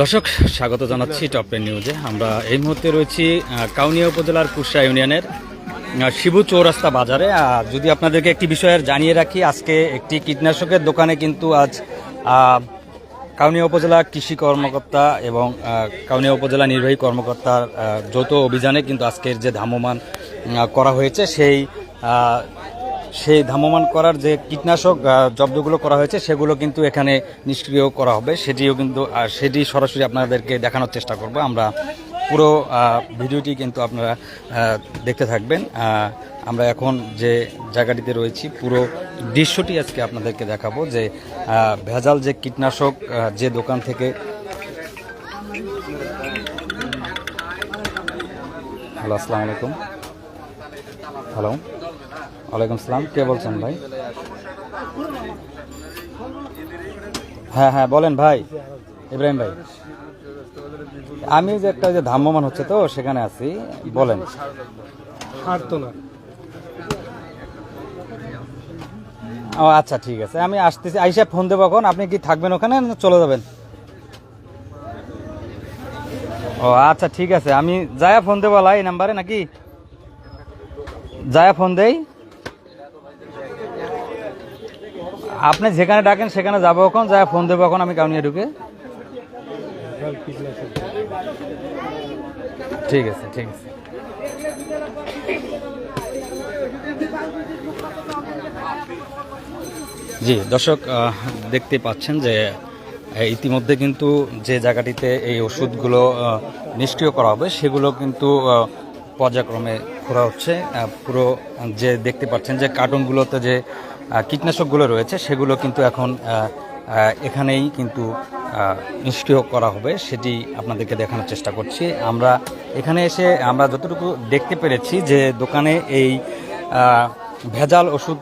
দর্শক, স্বাগত জানাচ্ছি টপ টেন নিউজে আমরা এই মুহূর্তে রয়েছি কাউনিয়া উপজেলার কুশা ইউনিয়নের শিবু চৌরাস্তা বাজারে। যদি আপনাদেরকে একটি বিষয়ের জানিয়ে রাখি, আজকে একটি কীটনাশকের দোকানে কিন্তু আজ কাউনিয়া উপজেলা কৃষি কর্মকর্তা এবং কাউনিয়া উপজেলা নির্বাহী কর্মকর্তার যৌথ অভিযানে কিন্তু আজকের যে ধামমান করা হয়েছে, সেই সেই ধামমান করার যে কীটনাশক জব্দগুলো করা হয়েছে, সেগুলো কিন্তু এখানে নিষ্ক্রিয় করা হবে। সেটিও কিন্তু সেটি সরাসরি আপনাদেরকে দেখানোর চেষ্টা করব। আমরা পুরো ভিডিওটি কিন্তু আপনারা দেখতে থাকবেন। আমরা এখন যে জায়গাটিতে রয়েছি, পুরো দৃশ্যটি আজকে আপনাদেরকে দেখাবো যে ভেজাল যে কীটনাশক যে দোকান থেকে হ্যালো, আসসালামু আলাইকুম। হ্যালো। ওয়ালাইকুম সালাম। কে বলছেন ভাই? হ্যাঁ হ্যাঁ বলেন ভাই। ইব্রাহিম ভাই। আমি যে একটা যে ধাম্যমান হচ্ছে তো, সেখানে আছি। বলেন। ও আচ্ছা ঠিক আছে। আমি আসতেছি। আইসা ফোন দেবো এখন। আপনি কি থাকবেন ওখানে চলে যাবেন? ও আচ্ছা ঠিক আছে। আমি যায়া ফোন দেবো লা এই নাম্বারে নাকি? যায়া ফোন দেই। আপনি যেখানে ডাকেন, সেখানে যাব এখন। যা ফোন দেবো এখন, আমি কাউনিয়া ঢুকে। ঠিক আছে ঠিক আছে। জি, দর্শক দেখতে পাচ্ছেন যে ইতিমধ্যে কিন্তু যে জায়গাটিতে এই ওষুধগুলো নিষ্ক্রিয় করা হবে, সেগুলো কিন্তু পর্যায়ক্রমে করা হচ্ছে। পুরো যে দেখতে পাচ্ছেন যে কার্টুনগুলোতে যে কীটনাশকগুলো রয়েছে, সেগুলো কিন্তু এখন এখানেই কিন্তু নিষ্ক্রিয় করা হবে, সেটি আপনাদেরকে দেখানোর চেষ্টা করছি। আমরা এখানে এসে, আমরা যতটুকু দেখতে পেরেছি যে দোকানে এই ভেজাল ওষুধ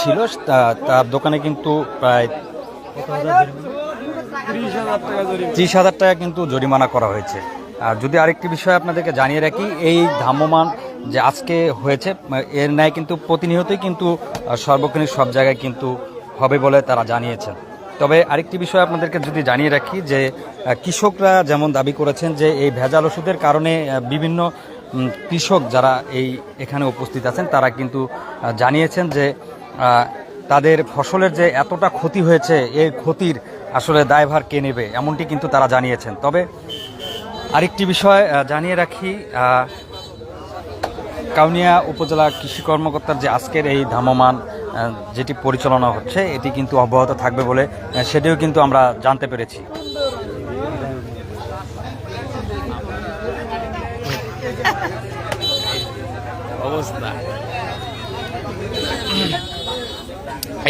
ছিল তার দোকানে কিন্তু প্রায় ত্রিশ হাজার টাকা কিন্তু জরিমানা করা হয়েছে। আর যদি আরেকটি বিষয় আপনাদেরকে জানিয়ে রাখি, এই ভ্রাম্যমান যে আজকে হয়েছে, এর ন্যায় কিন্তু প্রতিনিয়তই কিন্তু সর্বক্ষণিক সব জায়গায় কিন্তু হবে বলে তারা জানিয়েছেন। তবে আরেকটি বিষয় আপনাদেরকে যদি জানিয়ে রাখি যে কৃষকরা যেমন দাবি করেছেন যে, এই ভেজাল ওষুধের কারণে বিভিন্ন কৃষক যারা এই এখানে উপস্থিত আছেন, তারা কিন্তু জানিয়েছেন যে তাদের ফসলের যে এতটা ক্ষতি হয়েছে এই ক্ষতির আসলে দায়ভার কে নেবে, এমনটি কিন্তু তারা জানিয়েছেন। তবে আরেকটি বিষয় জানিয়ে রাখি কাউনিয়া উপজেলা কৃষি কর্মকর্তার যে আজকের এই ধামমান যেটি পরিচালনা হচ্ছে, এটি কিন্তু অব্যাহত থাকবে বলে সেটিও কিন্তু আমরা জানতে পেরেছি।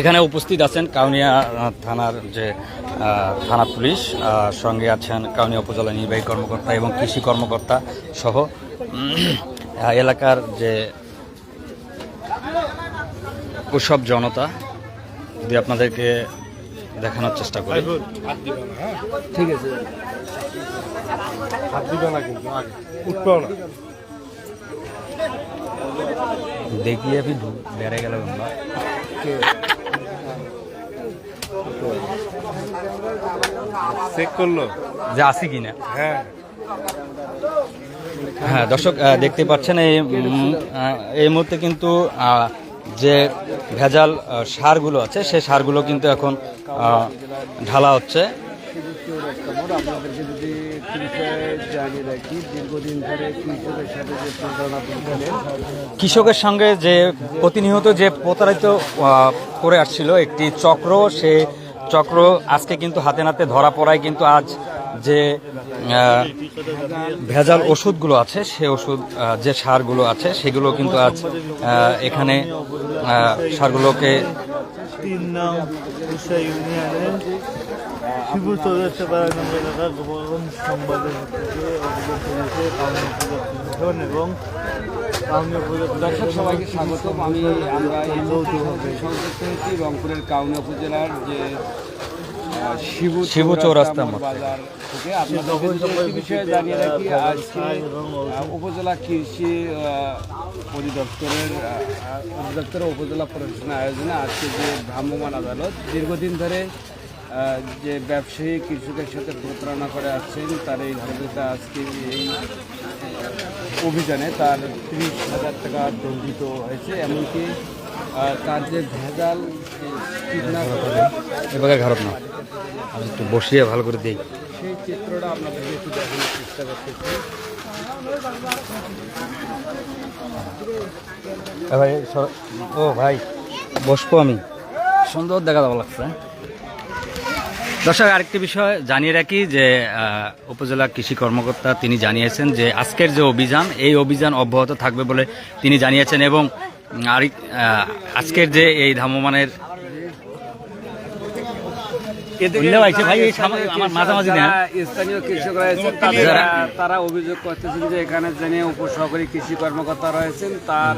এখানে উপস্থিত আছেন কাউনিয়া থানার যে থানা পুলিশ সঙ্গে আছেন কাউনিয়া উপজেলা নির্বাহী কর্মকর্তা এবং কৃষি কর্মকর্তা সহ। এলাকার যে উৎসব জনতা যদি আপনাদেরকে দেখানোর চেষ্টা করি। হ্যাঁ? ঠিক আছে। দেখিয়ে আপনি বেড়ে গেল চেক করল? যে আসি কিনা। হ্যাঁ। হ্যাঁ দর্শক দেখতে পাচ্ছেন এই এই মুহূর্তে কিন্তু যে ভেজাল সারগুলো আছে, সেই সারগুলো কিন্তু এখন ঢালা হচ্ছে। কৃষকের কৃষকের সঙ্গে যে প্রতিনিয়ত যে প্রতারিত করে আসছিল একটি চক্র, সে চক্র আজকে কিন্তু হাতে নাতে ধরা পড়ায় কিন্তু আজ যে ভেজাল ওষুধগুলো আছে সে ওষুধ যে সারগুলো আছে সেগুলো কিন্তু আজ এখানে সারগুলোকে তিন নাম এবং দর্শক সবাইকে স্বাগতম। আমি আমরা এই সংযুক্ত হয়েছি রংপুরের কাউনি উপজেলার যে শিবু শিবু চৌরাস্তা বাজার। থেকে বিষয়ে জানিয়ে রাখি আজকে আহ, উপজেলা কৃষি অধিদপ্তরের আহ, অধিদপ্তর ও উপজেলা প্রশাসনের আয়োজনে আজকে যে ভ্রাম্যমান আদালত দীর্ঘদিন ধরে যে ব্যবসায়ী কৃষকের সাথে প্রতারণা করে আসছেন তার এই ঘটনাটা আজকে এই অভিযানে তার ত্রিশ হাজার টাকা দণ্ডিত হয়েছে। এমনকি তার যে ভেজাল কীটনাশক এবার না। আমি একটু বসিয়ে ভালো করে দিই সেই চিত্রটা আপনাদেরকে একটু দেখানোর চেষ্টা করতেছি। ভাই ও ভাই বসবো আমি। সুন্দর দেখা যাওয়া লাগছে। দর্শক আরেকটি বিষয় জানিয়ে রাখি যে উপজেলা কৃষি কর্মকর্তা তিনি জানিয়েছেন যে আজকের যে অভিযান এই অভিযান অব্যাহত থাকবে বলে তিনি জানিয়েছেন এবং আরেক আজকের যে এই ধামমানের উল্লেখ আছে ভাই, এই সামনে আমার মাঝামাঝি দেন। যারা স্থানীয় কৃষক রয়েছেন যারা- তারা অভিযোগ করতেছেন যে এখানে যিনি উপসহকারী কৃষি কর্মকর্তা রয়েছেন তার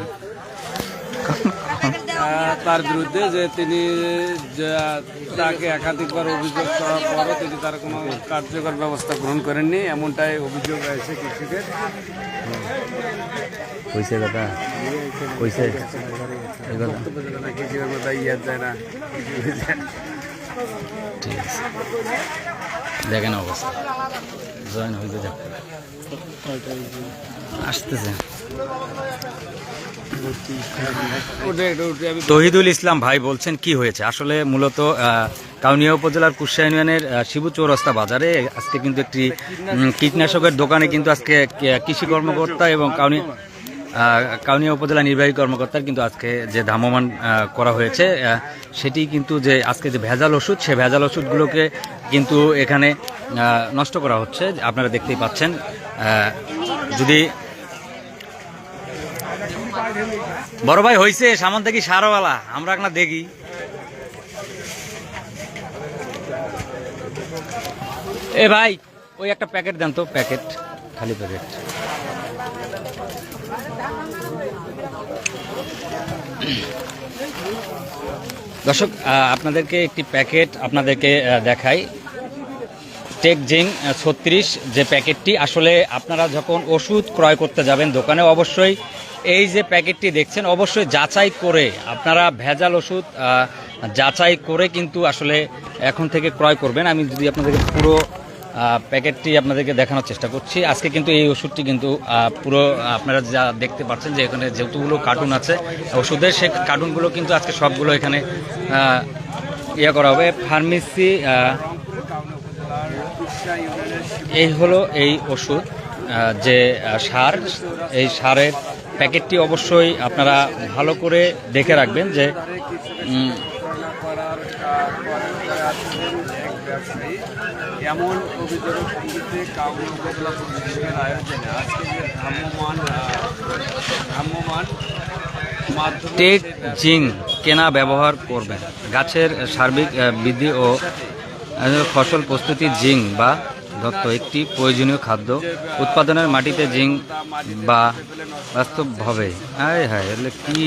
তার বিরুদ্ধে যে তিনি যা- তাকে একাধিকবার অভিযোগ করার পরও তিনি তার কোনো কার্যকর ব্যবস্থা গ্রহণ করেননি এমনটাই অভিযোগ রয়েছে কৃষকের। কইছে দাদা কইছে কথা কৃষকের মধ্যে ইয়ে যায় না। দেখেন অবস্থা। জয়েন হইতে দেখ আসতেছে। তহিদুল ইসলাম ভাই বলছেন, কি হয়েছে? আসলে মূলত কাউনিয়া উপজেলার কুশা ইউনিয়নের শিবু চৌরাস্তা বাজারে আজকে কিন্তু একটি কীটনাশকের দোকানে কিন্তু আজকে কৃষি কর্মকর্তা এবং কাউনিয়া কাউনিয়া উপজেলা নির্বাহী কর্মকর্তার কিন্তু আজকে যে ধামমান করা হয়েছে সেটি কিন্তু যে আজকে যে ভেজাল ওষুধ, সে ভেজাল ওষুধগুলোকে কিন্তু এখানে নষ্ট করা হচ্ছে, আপনারা দেখতেই পাচ্ছেন। যদি বড় ভাই হইছে, সামান থেকে সারওয়ালা, আমরা একটা দেখি। এ ভাই, ওই একটা প্যাকেট দেন তো, প্যাকেট, খালি প্যাকেট। দর্শক আপনাদেরকে একটি প্যাকেট আপনাদেরকে দেখাই। টেক জিং ছত্রিশ, যে প্যাকেটটি, আসলে আপনারা যখন ওষুধ ক্রয় করতে যাবেন দোকানে, অবশ্যই এই যে প্যাকেটটি দেখছেন, অবশ্যই যাচাই করে, আপনারা ভেজাল ওষুধ যাচাই করে কিন্তু আসলে এখন থেকে ক্রয় করবেন। আমি যদি আপনাদেরকে পুরো প্যাকেটটি আপনাদেরকে দেখানোর চেষ্টা করছি। আজকে কিন্তু এই ওষুধটি কিন্তু পুরো, আপনারা যা দেখতে পাচ্ছেন যে এখানে যেহেতুগুলো কার্টুন আছে, ওষুধের সে কার্টুনগুলো কিন্তু আজকে সবগুলো এখানে ইয়ে করা হবে। ফার্মেসি এই হলো এই ওষুধ যে সার। এই সারের প্যাকেটটি অবশ্যই আপনারা ভালো করে দেখে রাখবেন যে ব্যবসায়ী। এমন অভিযোগ সঙ্গীতে কাউকে উপজেলা পরিষদের আয়োজনে আজকে যে ভ্রাম্যমান ভ্রাম্যমান টেক জিং কেনা ব্যবহার করবেন। গাছের সার্বিক বৃদ্ধি ও ফসল প্রস্তুতি জিং বা দত্ত একটি প্রয়োজনীয় খাদ্য। উৎপাদনের মাটিতে জিং বা বাস্তবভাবে। হায় হায় এগুলো কি?